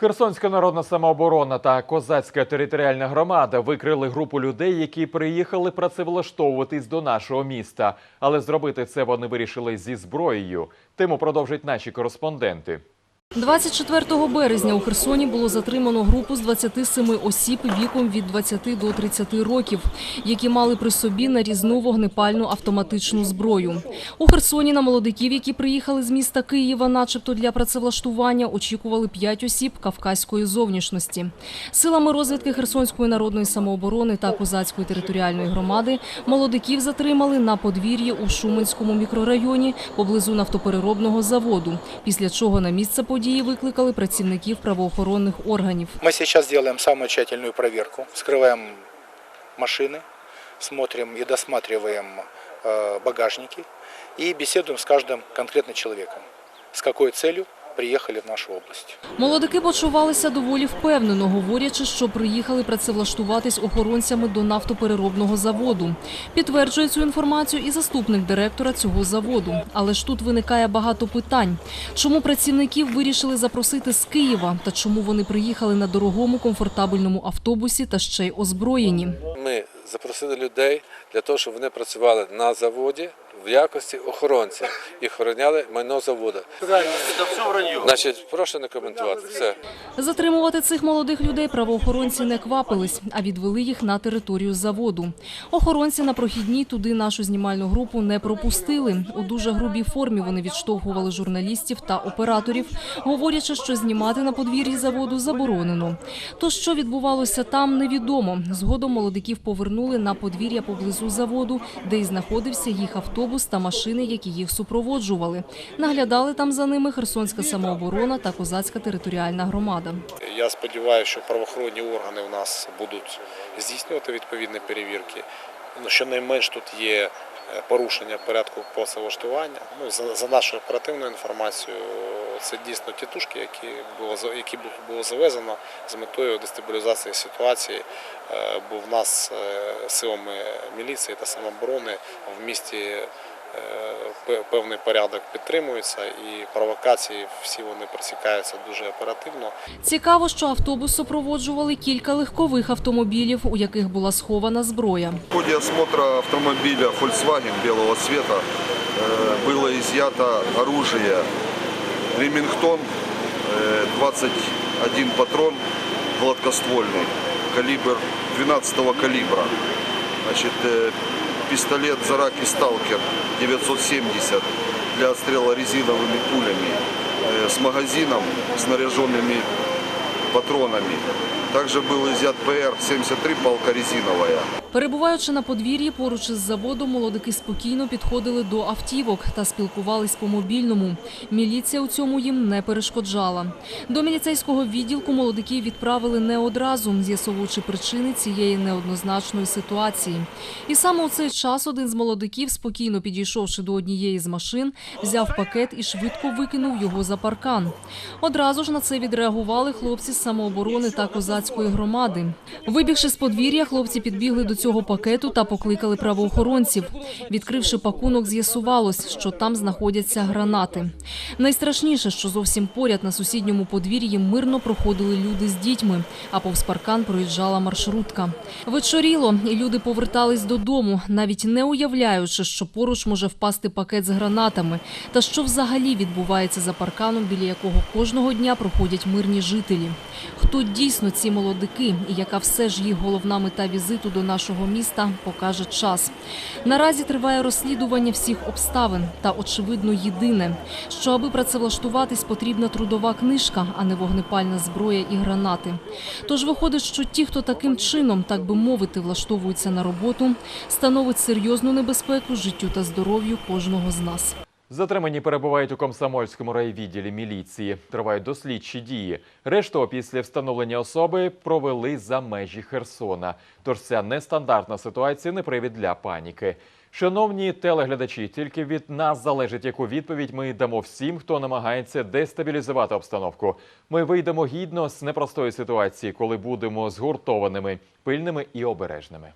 Херсонська народна самооборона та Козацька територіальна громада викрили групу людей, які приїхали працевлаштовуватись до нашого міста. Але зробити це вони вирішили зі зброєю. Тему продовжать наші кореспонденти. 24 березня у Херсоні було затримано групу з 27 осіб віком від 20 до 30 років, які мали при собі нарізну вогнепальну автоматичну зброю. У Херсоні на молодиків, які приїхали з міста Києва, начебто для працевлаштування, очікували 5 осіб кавказької зовнішності. Силами розвідки Херсонської народної самооборони та Козацької територіальної громади молодиків затримали на подвір'ї у Шуменському мікрорайоні поблизу нафтопереробного заводу, після чого на місце події викликали працівників правоохоронних органів. Мы сейчас делаем самую тщательную проверку, вскрываем машины, смотрим и досматриваем э, багажники и беседуем с каждым конкретно человеком, с какой целью приехали в нашу область. Молодики почувалися доволі впевнено, говорячи, що приїхали працевлаштуватись охоронцями до нафтопереробного заводу. Підтверджує цю інформацію і заступник директора цього заводу. Але ж тут виникає багато питань. Чому працівників вирішили запросити з Києва та чому вони приїхали на дорогому комфортабельному автобусі та ще й озброєні? Ми запросили людей для того, щоб вони працювали на заводі в якості охоронців і охороняли майно заводу. Значить, прошу не коментувати. Все. Затримувати цих молодих людей правоохоронці не квапились, а відвели їх на територію заводу. Охоронці на прохідній туди нашу знімальну групу не пропустили. У дуже грубій формі вони відштовхували журналістів та операторів, говорячи, що знімати на подвір'ї заводу заборонено. То що відбувалося там, невідомо. Згодом молодиків повернули на подвір'я поблизу заводу, де й знаходився їх автобус та машини, які їх супроводжували. Наглядали там за ними Херсонська самооборона та Козацька територіальна громада. Я сподіваюся, що правоохоронні органи у нас будуть здійснювати відповідні перевірки. Ну, щонайменш тут є порушення порядку працевлаштування. Ну, за, за нашою оперативною інформацією, це дійсно тітушки, які було які бу- було завезено з метою дестабілізації ситуації. Е, Бо в нас е, силами міліції та самооборони в місті е, певний порядок підтримується і провокації всі вони пресікаються дуже оперативно. Цікаво, що автобус супроводжували кілька легкових автомобілів, у яких була схована зброя. В ходе осмотра автомобиля Volkswagen белого цвета э, было изъято оружие Ремингтон, э, 21 патрон гладкоствольный, калибр 12 калибра. Значит, э, пистолет Зараки Сталкер 970 для отстрела резиновыми пулями э, с магазином, снаряженными патронами. Также был изъят ПР-73 палка резиновая. Перебуваючи на подвір'ї поруч із заводом, молодики спокійно підходили до автівок та спілкувались по мобільному. Міліція у цьому їм не перешкоджала. До міліцейського відділку молодиків відправили не одразу, з'ясовуючи причини цієї неоднозначної ситуації. І саме у цей час один з молодиків, спокійно підійшовши до однієї з машин, взяв пакет і швидко викинув його за паркан. Одразу ж на це відреагували хлопці з самооборони та козацької громади. Вибігши з подвір'я, хлопці підбігли до цього пакету та покликали правоохоронців. Відкривши пакунок, з'ясувалось, що там знаходяться гранати. Найстрашніше, що зовсім поряд на сусідньому подвір'ї мирно проходили люди з дітьми, а повз паркан проїжджала маршрутка. Вечоріло, і люди повертались додому, навіть не уявляючи, що поруч може впасти пакет з гранатами, та що взагалі відбувається за парканом, біля якого кожного дня проходять мирні жителі. Хто дійсно ці молодики і яка все ж їх головна мета візиту до нашого міста, покаже час. Наразі триває розслідування всіх обставин та очевидно єдине, що аби працевлаштуватись, потрібна трудова книжка, а не вогнепальна зброя і гранати. Тож виходить, що ті, хто таким чином, так би мовити, влаштовуються на роботу, становить серйозну небезпеку життю та здоров'ю кожного з нас. Затримані перебувають у Комсомольському райвідділі міліції. Тривають дослідчі дії. Решту після встановлення особи провели за межі Херсона. Тож ця нестандартна ситуація не привід для паніки. Шановні телеглядачі, тільки від нас залежить, яку відповідь ми дамо всім, хто намагається дестабілізувати обстановку. Ми вийдемо гідно з непростої ситуації, коли будемо згуртованими, пильними і обережними.